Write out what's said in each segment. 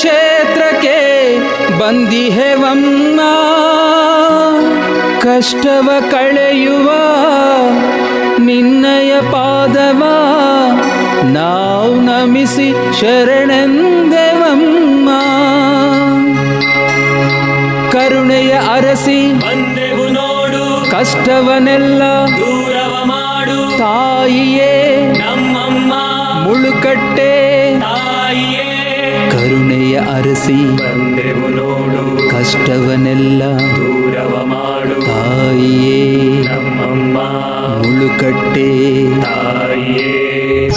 ಕ್ಷೇತ್ರಕ್ಕೆ ಬಂದಿಹೆವಮ್ಮ. ಕಷ್ಟವ ಕಳೆಯುವ ನಿನ್ನಯ ಪಾದವ ನಾವು ನಮಿಸಿ ಶರಣೆಂದೆವಮ್ಮ. ಕರುಣೆಯ ಅರಸಿ ಬಂದೆವು ನೋಡು ಕಷ್ಟವನೆಲ್ಲ ದೂರವ ಮಾಡು. ತಾಯಿಯೇ ನಮ್ಮಮ್ಮ ಮುಳುಕಟ್ಟೆ ಕರುಣೆಯ ಅರಸಿ ಬಂದೆವು ನೋಡು. ಕಷ್ಟವನೆಲ್ಲ ದೂರವ ಮಾಡು. ತಾಯಿಯೇ ನಮ್ಮಮ್ಮ. ಮುಳುಕಟ್ಟೆ ತಾಯಿಯೇ.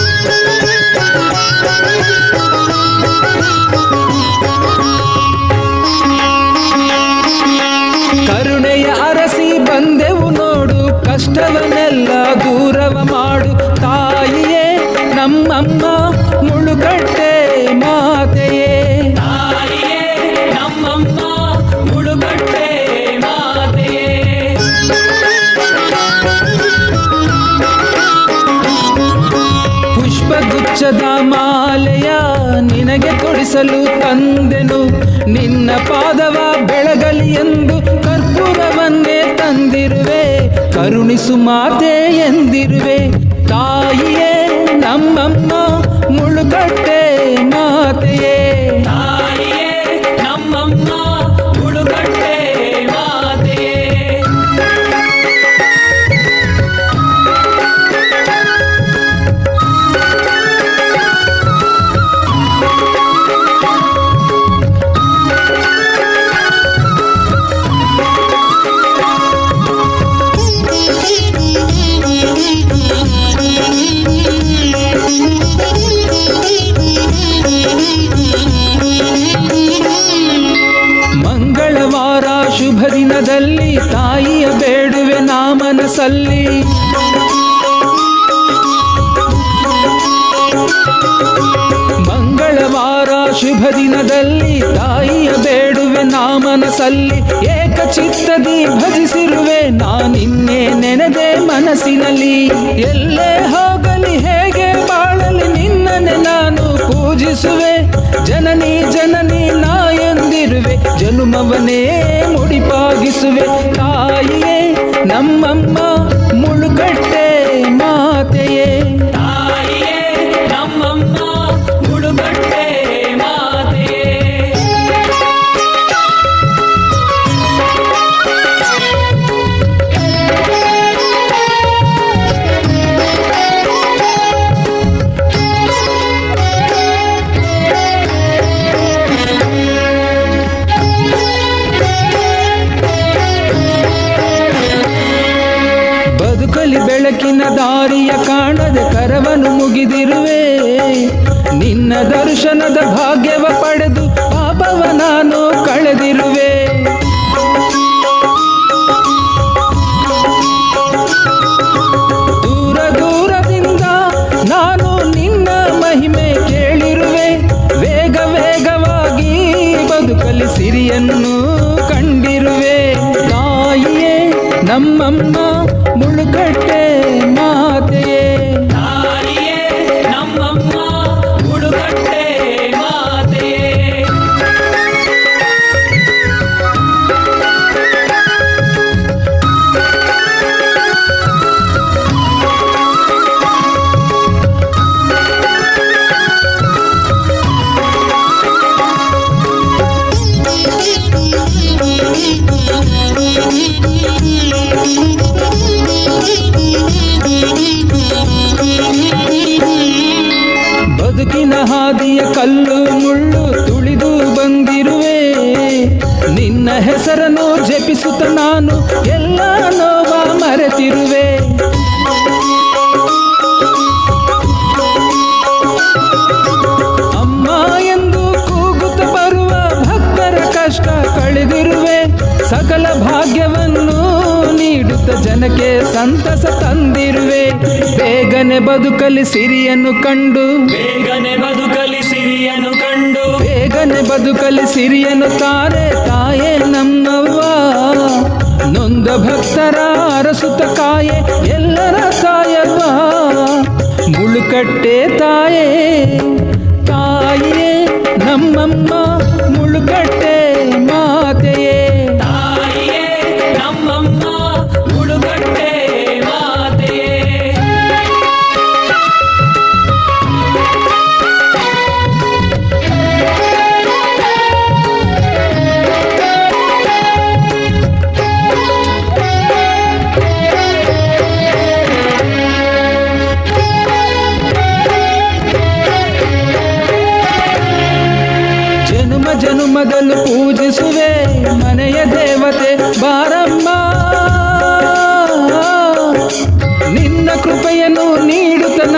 ಕರುಣೆಯ ಅರಸಿ ಬಂದೆವು ನೋಡು. ಕಷ್ಟವನ್ನೆಲ್ಲ ದೂರವ ಮಾಡು. ತಾಯಿಯೇ ನಮ್ಮಮ್ಮ ಮುಳುಗಟ್ಟೆ ಪುಷ್ಪಗುಚ್ಛದ ಮಾಲೆಯ ನಿನಗೆ ತೊಡಿಸಲು ತಂದೆನು. ನಿನ್ನ ಪಾದವ ಬೆಳಗಲಿ ಎಂದು ಕರ್ಪೂರವನ್ನೇ ತಂದಿರುವೆ. ಕರುಣಿಸು ಮಾತೆ ಎಂದಿರುವೆ. ತಾಯಿಯೇ ನಮ್ಮಮ್ಮ ಮುಳುಗಟ್ಟೆ ತಾಯಿಯ ಬೇಡುವೆ ನಾ ಮನಸ್ಸಲ್ಲಿ. ಮಂಗಳವಾರ ಶುಭ ದಿನದಲ್ಲಿ ತಾಯಿಯ ಬೇಡುವೆ ನಾ ಮನಸ್ಸಲ್ಲಿ. ಏಕಚಿತ್ತದಿ ಭಜಿಸಿರುವೆ ನಾ ನಿನ್ನೆ ನೆನೆದೆ ಮನಸ್ಸಿನಲ್ಲಿ. ಎಲ್ಲೇ ಹೋಗಲಿ, ಹೇಗೆ ಬಾಳಲಿ ನಿನ್ನನೆ ನಾನು ಪೂಜಿಸುವೆ. ಜನನಿ ಜನನಿ ನಾ ಎಂದಿರುವೆ ಜನುಮವನೇ ಮುಡಿಪಾಗಿಸುವೆ ತಾಯಿಯೇ ನಮ್ಮಮ್ಮ ದಾರಿಯ ಕಾಣದೆ ಕರವನು ಮುಗಿದಿರುವೆ. ನಿನ್ನ ದರ್ಶನದ ಭಾಗ್ಯವ ಪಡೆದು ಪಾಪವ ನಾನು ಕಳೆದಿರುವೆ. ದೂರ ದೂರದಿಂದ ನಾನು ನಿನ್ನ ಮಹಿಮೆ ಕೇಳಿರುವೆ. ವೇಗ ವೇಗವಾಗಿ ಬದುಕಲಿ ಸಿರಿಯನ್ನು ಕಂಡಿರುವೆ. ತಾಯಿಯೇ ನಮ್ಮಮ್ಮ ಮುಳುಗಟ್ಟೆ ಮಾತೆಯೇ ಬದುಕಿನ ಹಾದಿಯ ಕಲ್ಲು ಮುಳ್ಳು ತುಳಿದು ಬಂದಿರುವೆ. ನಿನ್ನ ಹೆಸರನ್ನು ಜಪಿಸುತ್ತ ನಾನು ಎಲ್ಲ ನೋವ ಮರೆತಿರುವೆ. ಬೇಗನೆ ಬದುಕಲಿ ಸಿರಿಯನ್ನು ಕಂಡು. ಬೇಗನೆ ಬದುಕಲಿ ಸಿರಿಯನ್ನು ಕಂಡು. ಬೇಗನೆ ಬದುಕಲಿ ಸಿರಿಯನ್ನು ತಾರೆ ತಾಯೇ ನಮ್ಮವ್ವ. ನೊಂದ ಭಕ್ತರ ಅರಸುತ ಕಾಯೆ ಎಲ್ಲರ ತಾಯವ್ವ. ಮುಳುಕಟ್ಟೆ ತಾಯೇ ತಾಯೇ ನಮ್ಮಮ್ಮ ಮುಳುಕಟ್ಟೆ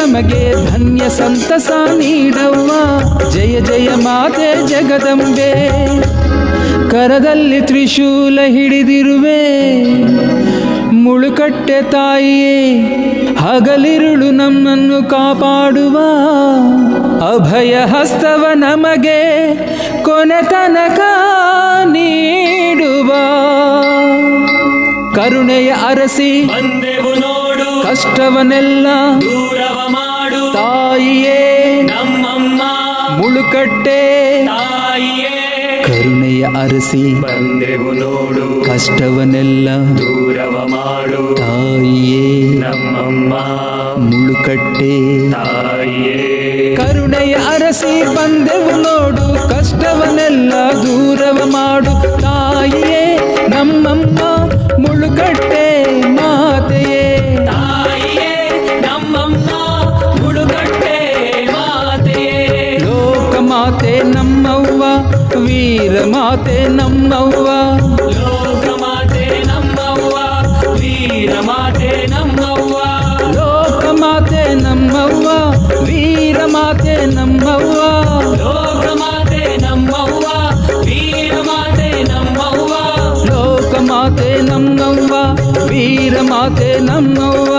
ನಮಗೆ ಧನ್ಯ ಸಂತಸ ನೀಡವ್ವ. ಜಯ ಜಯ ಮಾತೆ ಜಗದಂಬೆ. ಕರದಲ್ಲಿ ತ್ರಿಶೂಲ ಹಿಡಿದಿರುವೆ. ಮುಳುಕಟ್ಟೆ ತಾಯಿಯೇ, ಹಗಲಿರುಳು ನಮ್ಮನ್ನು ಕಾಪಾಡುವ. ಅಭಯ ಹಸ್ತವ ನಮಗೆ, ಕೊನೆ ತನಕ ನೀಡುವ. ಕರುಣೆಯ ಅರಸಿ ಕಷ್ಟವನ್ನೆಲ್ಲ ದೂರವ ಮಾಡು. ತಾಯಿಯೇ ನಮ್ಮಮ್ಮ. ಮುಳುಕಟ್ಟೆ ತಾಯಿಯೇ. ಕರುಣೆಯ ಅರಸಿ ಬಂದೆವು ನೋಡು. ಕಷ್ಟವನ್ನೆಲ್ಲ ದೂರವ ಮಾಡು. ತಾಯಿಯೇ ನಮ್ಮಮ್ಮ. ಮುಳುಕಟ್ಟೆ ತಾಯಿಯೇ. ಕರುಣೆಯ ಅರಸಿ ಬಂದೆವು ನೋಡು. ಕಷ್ಟವನ್ನೆಲ್ಲ ದೂರವ ಮಾಡು. ವೀರ ಮಾತೆ ನಮ್ಮವ್ವ ಲೋಕ ಮಾತೆ ನಮ್ಮವ್ವ ವೀರ ಮಾತೆ ನಮ್ಮವ್ವ ಲೋಕ ಮಾತೆ ನಮ್ಮವ್ವ ವೀರ ಮಾತೆ ನಮ್ಮವ್ವ ಲೋಕ ಮಾತೆ ನಮ್ಮವ್ವ